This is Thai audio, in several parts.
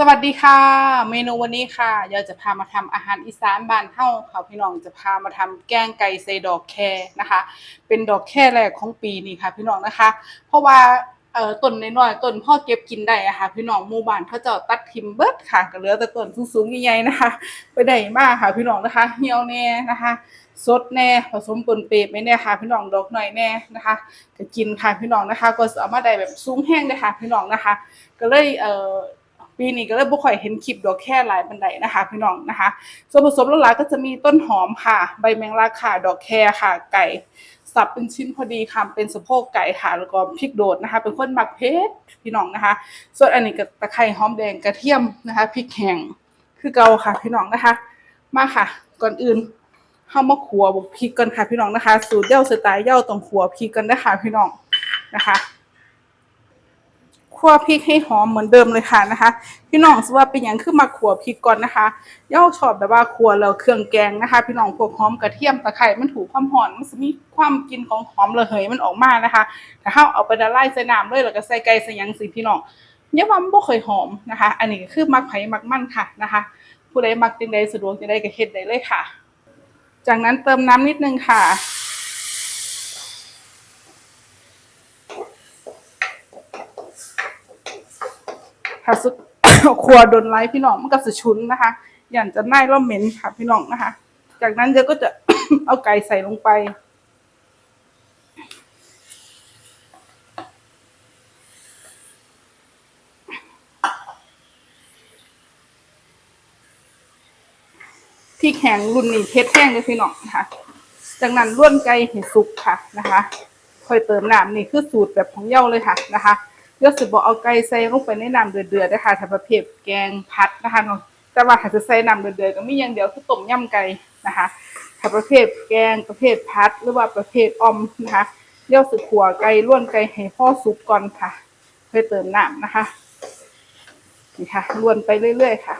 สวัสดีค่ะ เมนูวันนี้ค่ะเดี๋ยจะพามาทำอาหารอีสานบ้านเฮาค่ะพี่น้องจะพามาทำแกงไก่ใส่ดอกแคนะคะ เป็นดอกแคแรกของปีนี้ค่ะพี่น้องนะคะ เพราะว่าเอ่อต้นน้อยๆต้นพ่อเก็บกินได้อะค่ะพี่น้องหมู่บ้านเขาเจะตัดทิมเบิร์ดค่ะก็เหลือแต่ต้นสูงๆใหญ่ๆนะคะ ไปได้มากค่ะพี่น้องนะคะ เหี่ยวแน่นะคะสดแน่ผสมปนเปรย์ไปแน่ค่ะ พี่น้องดอกหน่อยแน่นะคะก็กินค่ะพี่น้องนะคะ ก็สามารถได้แบบสูงแห้งได้ค่ะพี่น้องนะคะ ก็เลยเอ่อ ปีนี้ก็เลยบ่ค่อยเห็นคลิปดอกแค่หลายปานใดนะคะพี่น้องนะคะส่วนผสมหลักๆก็จะมีต้นหอมค่ะ ใบแมงลักค่ะดอกแคค่ะ ไก่สับเป็นชิ้นพอดีค่ะเป็นสะโพกไก่ค่ะแล้วก็พริกโดดนะคะ เป็นคนหมักเผ็ดพี่น้องนะคะ ส่วนอันนี้ก็ตะไคร้หอมแดงกระเทียมนะคะพริกแห้งคือเกาค่ะพี่น้องนะคะ มาค่ะ ก่อนอื่นเฮามาขัวบุกพริกก่อนค่ะพี่น้องนะคะ สูตรเย้าสไตล์เย้าต้องขัวพริกกันนะคะพี่น้องนะคะ คั่วพริกให้หอมเหมือนเดิมเลยค่ะนะคะ พี่น้องสว่าเป็นอย่างคือมาขัวพริกก่อนนะคะเย่าชอบแบบว่าขัวแล้วเครื่องแกงนะคะ พี่น้องพวกหอมกระเทียมตะไคร้มันถูกความหอมมันจะมีความกลินของหอมระเหยมันออกมานะคะแต่ถ้าเอาไปละลายใส่น้ำเลยแล้วก็ใส่ไก่ใส่ยังสิพี่น้องเนี่ยว่ามันบ่เคยหอมนะคะ อันนี้คือมักไผ่มักมันค่ะนะคะ ผู้ใดมักจังใดสะดวกจังใดก็เฮ็ดได้เลยค่ะ จากนั้นเติมน้ำนิดนึงค่ะ ถ้าสุดครัวโดนไลฟ์พี่น้องมันก็จะชุนนะคะอย่างจะน่ายร่มเหม็นค่ะพี่น้องนะคะ จากนั้นเดี๋ยวก็จะเอาไก่ใส่ลงไปพริกแห้งรุ่นนี้เผ็ดแห้งเลยพี่น้องนะคะจากนั้นล้วนไก่ให้สุกค่ะนะคะค่อยเติมน้ำนี่คือสูตรแบบของเย้าเลยค่ะนะคะ เย้าสิบอกเอาไก่ใส่ลงไปในน้ำเดือดๆนะคะถ้าประเภทแกงผัดนะคะเนาะแต่ว่าถ้าจะใส่น้ำเดือดๆก็มีอย่างเดียวคือต้มยำไก่นะคะถ้าประเภทแกงประเภทพัดหรือว่าประเภทออมนะคะเย้าสึกขัวไก่ล้วนไก่ให้พ่อสุกก่อนค่ะค่อเติมน้ำนะคะนี่ค่ะล้วนไปเรื่อยๆค่ะ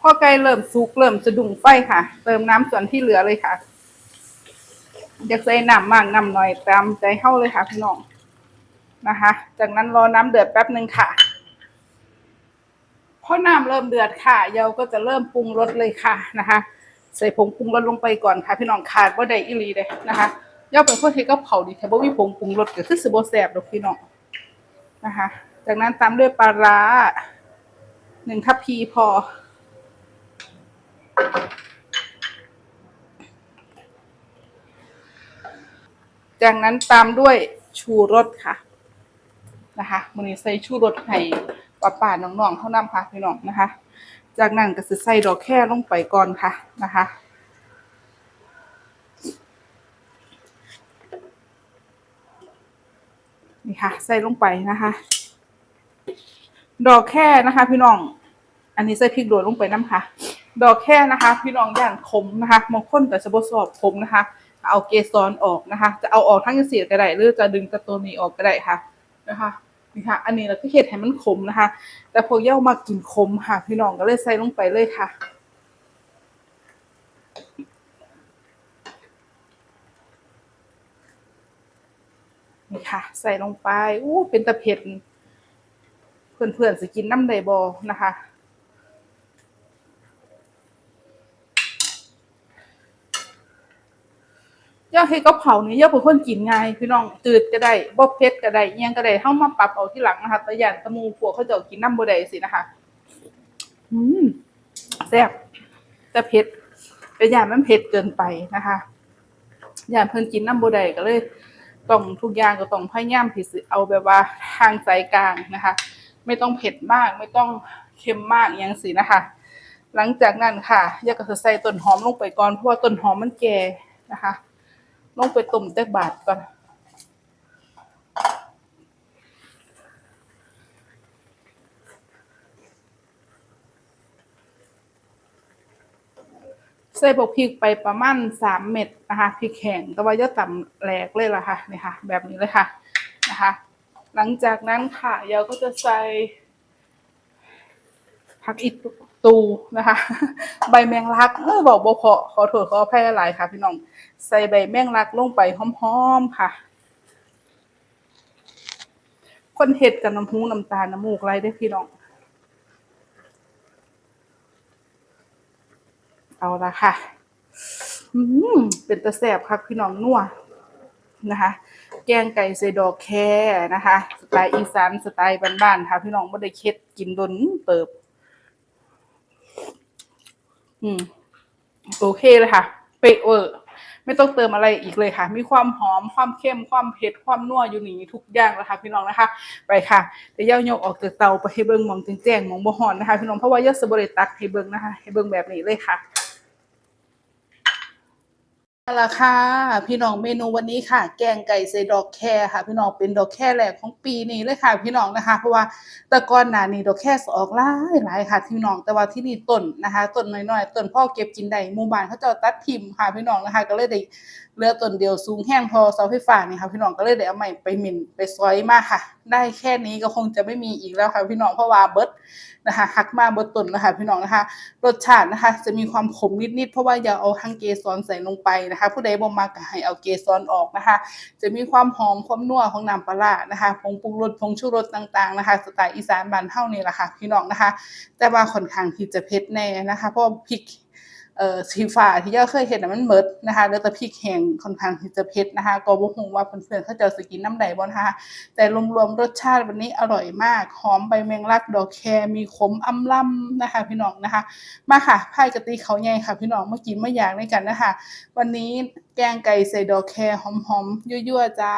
พอไก่เริ่มสุกเริ่มจะดุ่งไฟค่ะ เติมน้ำส่วนที่เหลือเลยค่ะ อยากใส่น้ำมากน้ำหน้อยตามใจเข้าเลยค่ะพี่น้องนะคะ จากนั้นรอน้ำเดือดแป๊บหนึ่งค่ะพอน้ำเริ่มเดือดค่ะเยาก็จะเริ่มปรุงรสเลยค่ะนะคะ ใส่ผงปรุงรสลงไปก่อนค่ะ พี่น้องขาดว่าได้อีหลีเลยนะคะเยาเป็นคนที่กับเขาดีแต่บ่มีผงปรุงรสก็คือสิบ่แซ่บดอกพี่น้องนะคะ จากนั้นตามด้วยปลาร้าหนึ่งทัพพีพอ จากนั้นตามด้วยชูรสค่ะนะคะมันนี้ใส่ชูรสให้ป้าป่าน้องๆเท่านั้นค่ะพี่น้องนะคะ จากนั้นก็จะใส่ดอกแค่ลงไปก่อนค่ะนะคะนี่ค่ะ ใส่ลงไปนะคะ ดอกแค่นะคะ พี่น้อง อันนี้ใส่พริกโดดลงไปน้ำค่ะ ดอกแค่นะคะ พี่น้องย่านขมนะคะบางคนก็จะบสอบขมนะคะ เอาเกสรออกนะคะ จะเอาออกทั้งเสียก็ได้หรือจะดึงตะตัวนี้ออกก็ได้ค่ะนะคะนี่ค่ะ อันนี้เราก็เฮ็ดให้มันขมนะคะ แต่พวกเย่ามากินขมค่ะ พี่น้องก็เลยใส่ลงไปเลยค่ะนี่ค่ะ ใส่ลงไปอู้เป็นตะเผ็ดเพื่อนๆสิกินน้ำไดบอนะคะ ย่า เฮ็ดกับเขาวนี่ย่าเป็นคนกินง่ายพี่น้องจืดก็ได้บ่เผ็ดก็ได้อิหยังก็ได้เฮามาปรับเอาที่หลังนะคะต่อย่างตะมูพวกเขาจ้ากินน้ำบ่ได้สินะคะ อืมแซ่บแต่เผ็ดแต่ยามันเผ็ดเกินไปนะคะยางเพิ่นกินน้ำบ่ได้ก็เลยต้องทุกอย่างก็ต้องพยายามที่สิเอาแบบว่าทางใจกลางนะคะ ไม่ต้องเผ็ดมากไม่ต้องเค็มมากอหยังสินะคะ หลังจากนั้นค่ะยาก็จะใส่ต้นหอมลงไปก่อนเพราะว่าต้นหอมมันแก่นะคะ ลงไปต้มเตกบาทก่อนใส่พวกพริกไปประมาณสามเม็ดนะคะพริกแห้งแต่ว่าจะต่ำแหลกเลยล่ะค่ะนี่ค่ะ แบบนี้เลยค่ะนะคะ หลังจากนั้นค่ะเราก็จะใส่ ผักอิตูนะคะ ใบแมงลักเออบอกบ่พอขอโทษขออภัยหลายค่ะ พี่น้องใส่ใบแมงลักลงไปหอมๆค่ะ คนเฮ็ดกับน้ำหูน้ำตาลน้ำมูกไหลได้พี่น้อง เอาละค่ะอืมเป็นตะแสบครับพี่น้องนัวนะคะ แกงไก่ใส่ดอกแคนะคะ สไตล์อีสานสไตล์บ้านๆค่ะ พี่น้องไม่ได้เค็ดกินดนเติบ อืม โอเคเลยค่ะ เป๊ะเวอร์ไม่ต้องเติมอะไรอีกเลยค่ะ มีความหอม ความเข้ม ความเผ็ด ความนัวอยู่นี่ทุกอย่างแล้วค่ะพี่น้องนะคะ ไปค่ะจะย่ายกออกจากเตาไปให้เบิ้งมองแจ้งๆมองบ่หอนนะคะพี่น้องเพราะว่าเย่าสบริตักให้เบิ้งนะคะ ให้เบิ้งแบบนี้เลยค่ะ ละค่ะพี่น้องเมนูวันนี้ค่ะ แกงไก่ใส่ดอกแคค่ะ พี่น้องเป็นดอกแคแรกของปีนี้เลยค่ะ พี่น้องนะคะ เพราะว่าแต่ก่อนหน้านี้ดอกแคสออกหลายหลายค่ะพี่น้องแต่ว่าที่นี่ต้นนะคะต้นน้อยๆต้นพ่อเก็บกินได้หมู่บ้านเขาจะตัดทิมค่ะพี่น้องนะคะ ก็เลยได้เลือต้นเดียวสูงแห้งพอเสาไฟฟ้านี่ค่ะพี่น้องก็เลยได้เอาใหม่ไปหมิ่นไปซอยมาค่ะ ได้แค่นี้ก็คงจะไม่มีอีกแล้วค่ะพี่น้องเพราะว่าเบิร์ดนะคะหักมาเบิดต้นนะคะพี่น้องนะคะ รสชาตินะคะ จะมีความขมนิดๆเพราะว่าอย่าเอาทั้งเกสรใส่ลงไปนะคะ ผู้ใดบ่มักให้เอาเกสรออกนะคะ จะมีความหอมความนัวของน้ำปลาร้านะคะผงปรุงรสผงชูรสต่างๆนะคะ สไตล์อีสานบ้านเฮานี่แหละค่ะพี่น้องนะคะ แต่ว่าค่อนข้างที่จะเผ็ดแน่นะคะ เพราะพริก เอ่อสีฟ้าที่ย่าเคยเห็นนะมันเบิดนะคะแล้วแต่พริกแห้งค่อนข้างที่จะเผ็ดนะคะ ก็บ่ฮู้ว่าเพื่อนๆเขาจะเอาสกินน้ำใดบ่นะคะแต่รวมๆรสชาติวันนี้อร่อยมากหอมใบแมงลักดอกแครมีขมอำล่ำนะคะ พี่น้องนะคะ มาค่ะพายกะติเขาใหญ่ค่ะ พี่น้องมากินมาอยากด้วยกันนะคะ วันนี้แกงไก่ใส่ดอกแครหอมๆยั่วๆจ้า